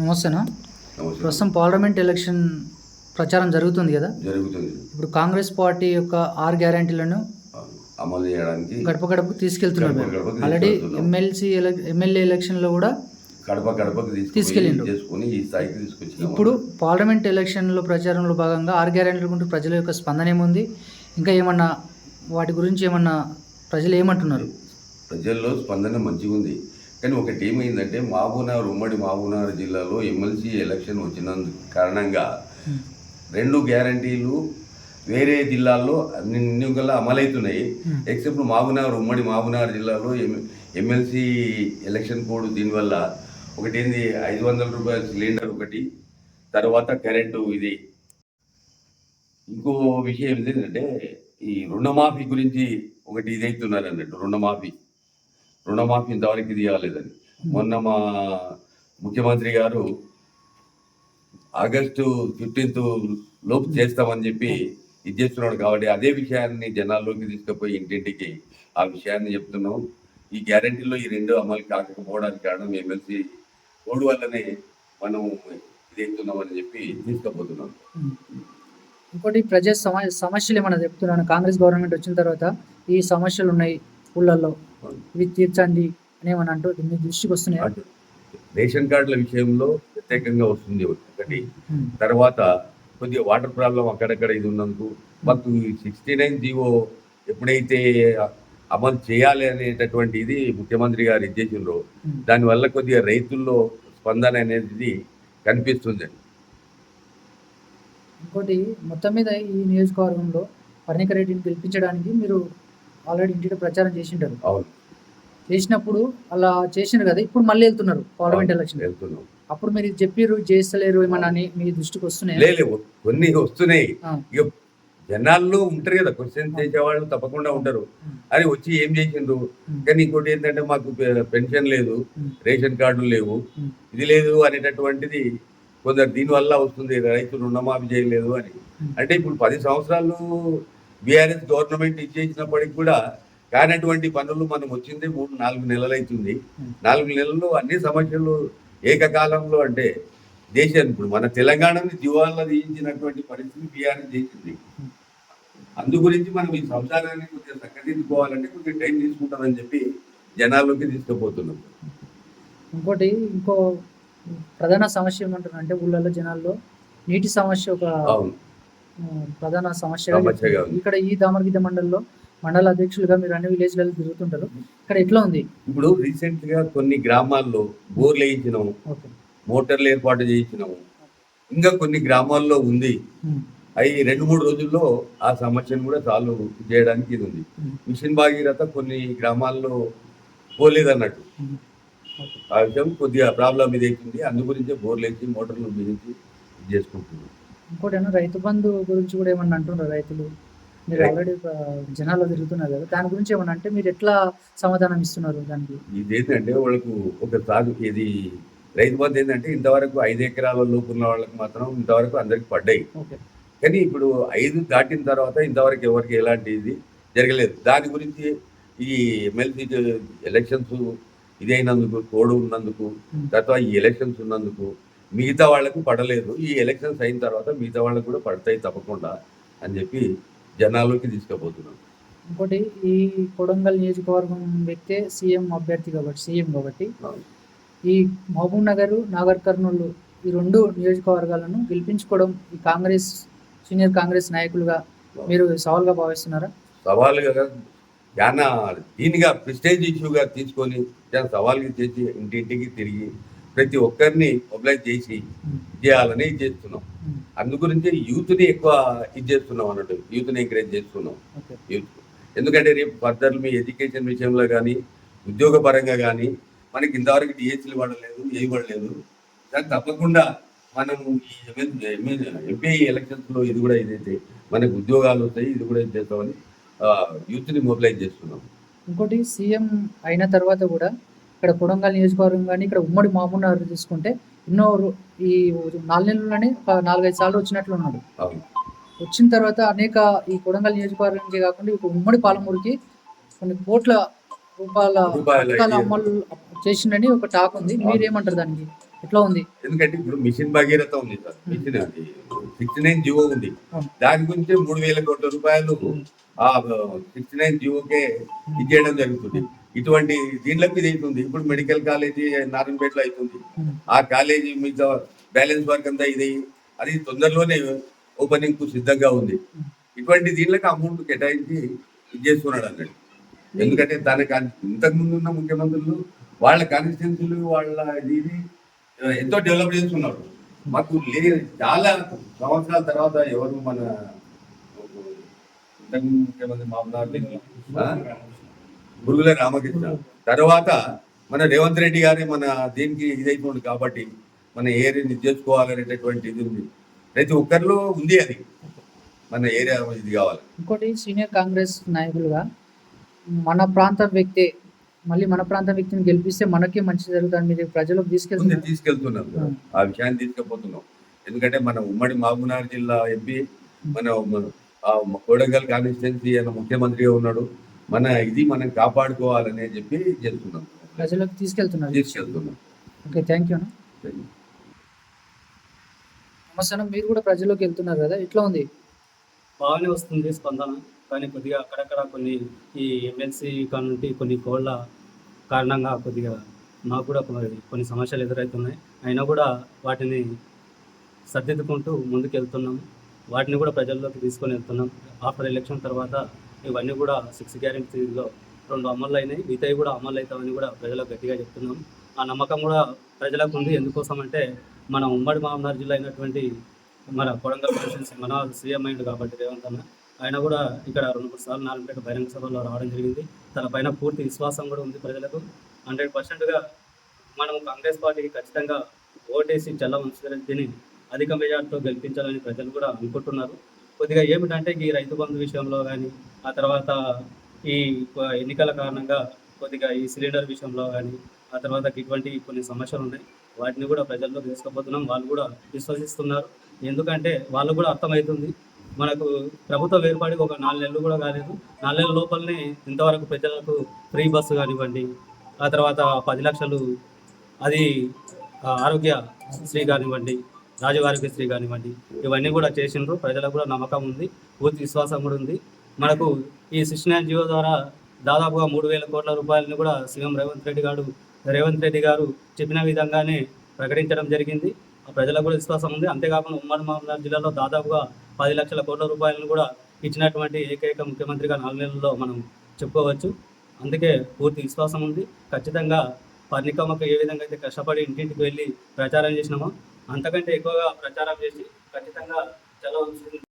నమస్తేనా? నమస్తే. ప్రస్తుతం పార్లమెంట్ ఎలక్షన్ ప్రచారం జరుగుతుంది కదా? జరుగుతుంది. ఇప్పుడు కాంగ్రెస్ పార్టీ యొక్క ఆరు గ్యారంటీలను అమలు చేయడానికి గడప గడపకు తీసుకెళ్తున్నారు. ఆల్రెడీ. ఎమ్మెల్సీ ఎమ్మెల్యే ఎలక్షన్లో కూడా గడప గడపకు తీసుకెళ్ళిండ్రు. చేసుకుని ఈ స్థాయికి తీసుకొచ్చిన ఇప్పుడు పార్లమెంట్ ఎలక్షన్లో ప్రచారంలో భాగంగా ఆరు గ్యారంటీల గురించి ప్రజల యొక్క స్పందన ఏముంది? ఇంకా ఏమన్నా వాటి గురించి ఏమన్నా ప్రజలు ఏమంటున్నారు? ప్రజల్లో స్పందన మంచిగా ఉంది కానీ ఒకటి ఏమైందంటే మహబూబ్నగర్ ఉమ్మడి మహబూబ్నగర్ జిల్లాలో ఎమ్మెల్సీ ఎలక్షన్ వచ్చినందుకు కారణంగా రెండు గ్యారంటీలు వేరే జిల్లాల్లో అన్ని ఎన్నికల్లో అమలవుతున్నాయి. ఎక్సెప్ట్ మహబూబ్నగర్ ఉమ్మడి మహబూబ్నగర్ జిల్లాలో ఎమ్- ఎమ్మెల్సీ ఎలక్షన్ కోడ్ దీనివల్ల ఒకటి ఏంది ఐదు వందల రూపాయల సిలిండర్ ఒకటి తర్వాత కరెంటు ఇది. ఇంకో విషయం ఏంటంటే ఈ రుణమాఫీ గురించి ఒకటి ఇదైతున్నారు అన్నట్టు రుణమాఫీ. రుణమాఫీ ఇంతవరకు ఇది కాలేదని మొన్న మా ముఖ్యమంత్రి గారు ఆగస్టు ఫిఫ్టీన్త్ లోపు చేస్తామని చెప్పి ఇది చేస్తున్నాడు కాబట్టి అదే విషయాన్ని జనాల్లోకి తీసుకుపోయి ఇంటింటికి ఆ విషయాన్ని చెప్తున్నాం. ఈ గ్యారంటీలో ఈ రెండు అమలు కాకపోవడానికి కారణం ఎమ్మెల్సీ కోడ్ వల్లనే మనం ఇదేస్తున్నామని చెప్పి తీసుకుపోతున్నాం. ఇంకోటి ప్రజా సమ సమస్యలు ఏమన్నా చెప్తున్నాను కాంగ్రెస్ గవర్నమెంట్ వచ్చిన తర్వాత ఈ సమస్యలు ఉన్నాయి ఊళ్ళల్లో. ఇవి తీర్చండి అని ఏమన్నా అంటూ మీ దృష్టికి వస్తున్నాయి? రేషన్ కార్డుల విషయంలో ప్రత్యేకంగా వస్తుంది ఒకటి. తర్వాత కొద్దిగా వాటర్ ప్రాబ్లం అక్కడక్కడ ఇది ఉన్నందుకు మాకు సిక్స్టీ నైన్ జీవో ఎప్పుడైతే అమలు చేయాలి అనేటటువంటి ఇది ముఖ్యమంత్రి గారు ఇచ్చేసిండ్రో దానివల్ల కొద్దిగా రైతుల్లో స్పందన అనేది కనిపిస్తుంది. ఇంకోటి మొత్తం మీద ఈ నియోజకవర్గంలో పర్ణిక రెడ్డిని గెలిపించడానికి మీరు ఆల్రెడీ ఇంటిలో ప్రచారం చేసింటారు. అవును. చేసినప్పుడు అలా చేసిండ్రు కదా ఇప్పుడు మళ్ళీ వెళ్తున్నారు పార్లమెంట్ ఎలక్షన్. వెళ్తున్నాం. అప్పుడు మీరు ఇది చెప్పిర్రు చేస్తలేరు ఏమన్నా అని మీ దృష్టికి వస్తున్నాయి? లేదు కొన్ని వస్తున్నాయి. ఇక జనాల్లో ఉంటారు కదా క్వశ్చన్ చేసేవాళ్ళు తప్పకుండా ఉంటారు. అని వచ్చి ఏం చేసిండ్రు? కానీ ఇంకోటి ఏంటంటే మాకు పెన్షన్ లేదు రేషన్ కార్డులు లేవు. ఇది లేదు అనేటటువంటిది కొందరు దీనివల్ల వస్తుంది రైతులు రుణమాఫీ చేయలేదు అని. అంటే ఇప్పుడు పది సంవత్సరాలు బీఆర్ఎస్ గవర్నమెంట్ ఇచ్చేసినప్పటికి కూడా కానటువంటి పనులు మనం వచ్చింది మూడు నాలుగు నెలలు అవుతుంది నాలుగు నెలల్లో అన్ని సమస్యలు ఏకకాలంలో అంటే దేశం ఇప్పుడు మన తెలంగాణని దివాలా తీయించినటువంటి పరిస్థితి బీఆర్ఎస్ చేసింది. అందు గురించి మనం ఈ సంసారాన్ని కొంచెం చక్కదిద్దుకోవాలంటే కొంచెం టైం తీసుకుంటామని చెప్పి జనాల్లోకి తీసుకుపోతున్నాం. ఇంకోటి ఇంకో ప్రధాన సమస్య ఏమంటారు అంటే ఊళ్ళల్లో జనాల్లో నీటి సమస్య ఒక ప్రధాన. ఉంది. ఇక్కడ ఈ దామరగిద్ద మండలంలో మండల అధ్యక్షులుగా మీరు అన్ని విలేజ్లలో తిరుగుతుంటారు. ఇక్కడ ఎట్లా ఉంది? ఇప్పుడు రీసెంట్గా కొన్ని గ్రామాల్లో బోర్లు వేయించినాం ఓకే. మోటార్లు ఏర్పాటు చేయించినాము. ఇంకా కొన్ని గ్రామాల్లో ఉంది. అవి రెండు మూడు రోజుల్లో ఆ సమస్యను కూడా సాల్వ్ చేయడానికి ఇది ఉంది. మిషన్ భాగీరథ కొన్ని గ్రామాల్లో పోలేదన్నట్టు. ఆ విషయం కొద్దిగా ప్రాబ్లం ఇది అవుతుంది. అందు గురించే బోర్లు వేసి మోటార్లు బిగించి చేసుకుంటున్నాం. ఇంకోటి ఏమన్నా రైతు బంధు గురించి కూడా ఏమన్నా అంటున్నారు రైతులు? మీరు ఆల్రెడీ జనాల్లో తిరుగుతున్నారు కదా దాని గురించి ఏమన్నా అంటే మీరు ఎట్లా సమాధానం ఇస్తున్నారు దానికి? ఇది ఏంటంటే వాళ్ళకు ఒక సాగు ఇది రైతు బంధు ఏంటంటే ఇంతవరకు ఐదు ఎకరాల లోపు ఉన్న వాళ్ళకి మాత్రం ఇంతవరకు అందరికి పడ్డాయి. ఓకే. కానీ ఇప్పుడు ఐదు దాటిన తర్వాత ఇంతవరకు ఎవరికి ఎలాంటి ఇది జరగలేదు. దాని గురించి ఈ ఎమ్మెల్సీ ఎలక్షన్స్ ఇదైనందుకు తోడు ఉన్నందుకు. తర్వాత ఈ ఎలక్షన్స్ ఉన్నందుకు మిగతా వాళ్ళకు పడలేదు. ఈ ఎలక్షన్స్ అయిన తర్వాత మిగతా వాళ్ళకు కూడా పడతాయి తప్పకుండా అని చెప్పి జనాల్లోకి తీసుకుపోతున్నాం. ఇంకోటి ఈ కొడంగల్ నియోజకవర్గం వ్యక్తే సీఎం అభ్యర్థి కాబట్టి సీఎం కాబట్టి ఈ మహబూబ్ నగర్ నాగర్ కర్నూలు ఈ రెండు నియోజకవర్గాలను గెలిపించుకోవడం ఈ కాంగ్రెస్ సీనియర్ కాంగ్రెస్ నాయకులుగా మీరు సవాల్గా భావిస్తున్నారా? సవాలుగా చాలా దీనిగా ప్రెస్టేజ్ ఇష్యూగా తీసుకొని సవాల్గా చేసి ఇంటింటికి తిరిగి ప్రతి ఒక్కరిని మొబిలైజ్ చేసి చేయాలని ఇది చేస్తున్నాం. ఉమ్, అందు గురించి యూత్ని ఎక్కువ ఇది చేస్తున్నాం అన్నట్టు. యూత్ని ఎంకరేజ్ చేస్తున్నాం. యూత్. ఎందుకంటే రేపు ఫర్దర్ మీ ఎడ్యుకేషన్ విషయంలో కానీ ఉద్యోగ పరంగా కానీ మనకి ఇంతవరకు డిహెచ్లు పడలేదు ఏవి పడలేదు కానీ తప్పకుండా మనం ఈ ఎంపీ ఎలక్షన్స్లో ఇది కూడా ఇదైతే మనకు ఉద్యోగాలు వస్తాయి ఇది కూడా ఇది చేస్తామని యూత్ని మొబిలైజ్ చేస్తున్నాం. ఇంకోటి సీఎం అయిన తర్వాత కూడా ఇక్కడ కొడంగల్ నియోజకవర్గం కానీ ఇక్కడ ఉమ్మడి నగర్ తీసుకుంటే ఎన్నో ఈ నాలుగు నెలల్లోనే ఒక నాలుగైదు సార్లు వచ్చినట్లు ఉన్నాడు. వచ్చిన తర్వాత అనేక ఈ కొడంగల్ నియోజకవర్గానికి కాకుండా ఇక ఉమ్మడి పాలమూరుకి కొన్ని కోట్ల రూపాయల పథకాల అమలు చేసిండని ఒక టాక్ ఉంది. మీరేమంటారు దానికి? ఎట్లా ఉంది? ఎందుకంటే ఇప్పుడు మిషన్ భగీరథ ఉంది sir. Mission sixty nine GO ఉంది. దాని గురించి మూడు వేల కోట్ల రూపాయలు ఆ సిక్స్టీ నైన్ జియోకే ఇచ్చేయడం జరుగుతుంది. ఇటువంటి దీనిలోకి ఇది అవుతుంది ఇప్పుడు మెడికల్ కాలేజీ నారాయణపేటలో అవుతుంది ఆ కాలేజీ మీద బ్యాలెన్స్ వర్క్ అంతా ఇది. అది తొందరలోనే ఓపెనింగ్కు సిద్ధంగా ఉంది. ఇటువంటి దీంట్లోకి అమౌంట్ కేటాయించి చేస్తున్నాడు అన్నట్టు ఎందుకంటే తన కాన్- ఇంతకు ముందు ఉన్న ముఖ్యమంత్రులు వాళ్ళ కాన్స్టిట్యున్సీలు వాళ్ళ ఇది ఎంతో డెవలప్ చేస్తున్నారు. మాకు లే చాలా సంవత్సరాల తర్వాత ఎవరు మన ఇంతకు ముఖ్యమంత్రి మామూలు గురుగుల రామకృష్ణ. తర్వాత మన రేవంత్ రెడ్డి గారి మన దీనికి ఇదైతుంది కాబట్టి మన ఏరియాని చేసుకోవాలనేటటువంటి ఇది ఉంది. ప్రతి ఒక్కరిలో ఉంది అది. మన ఏరియా ఇది కావాలి. ఇంకోటి సీనియర్ కాంగ్రెస్ నాయకులుగా మన ప్రాంత వ్యక్తి మళ్ళీ మన ప్రాంత వ్యక్తిని గెలిపిస్తే మనకే మంచి జరుగుతుంది మీరు ప్రజలకు ఉంది తీసుకెళ్తున్నారు. తీసుకెళ్తున్నాం. ఆ. విషయాన్ని తీసుకుపోతున్నాం ఎందుకంటే మన ఉమ్మడి మహబూబ్నగర్ జిల్లా ఎంపీ మన కొడంగల్ కాన్స్టిట్యున్సీ అన్న ముఖ్యమంత్రిగా ఉన్నాడు. మన ఇది మనం కాపాడుకోవాలని చెప్పి చేస్తున్నాం ప్రజలకు తీసుకెళ్తున్నారు తీసుకెళ్తున్నాం. ఓకే థ్యాంక్ యూ అన్న, మీరు కూడా ప్రజల్లోకి వెళ్తున్నారు కదా ఎట్లా ఉంది? బాగానే వస్తుంది స్పందన కానీ కొద్దిగా అక్కడక్కడ కొన్ని ఈ ఎమ్మెల్సీ కానుంటి కొన్ని కోళ్ళ కారణంగా కొద్దిగా మాకు కూడా కొన్ని- కొన్ని సమస్యలు ఎదురవుతున్నాయి అయినా కూడా వాటిని సర్దిద్దుకుంటూ ముందుకు వెళ్తున్నాం వాటిని కూడా ప్రజల్లోకి తీసుకొని వెళ్తున్నాం. ఆఫ్టర్ ఎలక్షన్ తర్వాత ఇవన్నీ కూడా సిక్స్ గ్యారెంటీలో రెండు అమలు అయినాయి. మిగతాయి కూడా అమలు అవుతామని కూడా ప్రజలకు గట్టిగా చెప్తున్నాం. ఆ నమ్మకం కూడా ప్రజలకు ఉంది. ఎందుకోసం అంటే మన ఉమ్మడి మహబూబ్నగర్ జిల్లా అయినటువంటి మన కొడంగల్ కాన్స్టిట్యున్సీ మన సీఎం అయింది కాబట్టి రేవంత్ అన్న. ఆయన కూడా ఇక్కడ రెండు మూడు సార్లు నాలుగుపేట బహిరంగ సభలో రావడం జరిగింది. తన పైన పూర్తి విశ్వాసం కూడా ఉంది ప్రజలకు. హండ్రెడ్ పర్సెంట్గా మనం కాంగ్రెస్ పార్టీకి ఖచ్చితంగా ఓటేసి చల్ల వంశీరెడ్డిని అధిక మెజార్టీతో గెలిపించాలని ప్రజలు కూడా అనుకుంటున్నారు. కొద్దిగా ఏమిటంటే ఈ రైతు బంధు విషయంలో కానీ ఆ తర్వాత ఈ ఎన్నికల కారణంగా కొద్దిగా ఈ సిలిండర్ విషయంలో కానీ ఆ తర్వాత ఇటువంటి కొన్ని సమస్యలు ఉన్నాయి. వాటిని కూడా ప్రజల్లో తీసుకుపోతున్నాం వాళ్ళు కూడా విశ్వసిస్తున్నారు. ఎందుకంటే వాళ్ళు కూడా అర్థమవుతుంది మనకు ప్రభుత్వం ఏర్పడి ఒక నాలుగు నెలలు కూడా కాలేదు. నాలుగు నెలల లోపలనే ఇంతవరకు ప్రజలకు ఫ్రీ బస్సు కానివ్వండి ఆ తర్వాత పది లక్షలు అది ఆరోగ్య శ్రీ కానివ్వండి రాజుగారికి శ్రీ కానివ్వండి. ఇవన్నీ కూడా చేసిండ్రు. ప్రజలకు కూడా నమ్మకం ఉంది. పూర్తి విశ్వాసం కూడా ఉంది. మనకు ఈ శిక్షణ జియో ద్వారా దాదాపుగా మూడు వేల కోట్ల రూపాయలను కూడా సీఎం రేవంత్ రెడ్డి గారు రేవంత్ రెడ్డి గారు చెప్పిన విధంగానే ప్రకటించడం జరిగింది. ఆ ప్రజలకు కూడా విశ్వాసం ఉంది. అంతేకాకుండా ఉమ్మడి మహబూబ్నగర్ జిల్లాలో దాదాపుగా పది లక్షల కోట్ల రూపాయలను కూడా ఇచ్చినటువంటి ఏకైక ముఖ్యమంత్రిగా నాలుగు నెలల్లో మనం చెప్పుకోవచ్చు. అందుకే పూర్తి విశ్వాసం ఉంది. ఖచ్చితంగా పర్ణికమ్మకు ఏ విధంగా అయితే కష్టపడి ఇంటింటికి వెళ్ళి ప్రచారం చేసినామో అంతకంటే ఎక్కువగా ప్రచారం చేసి ఖచ్చితంగా చలో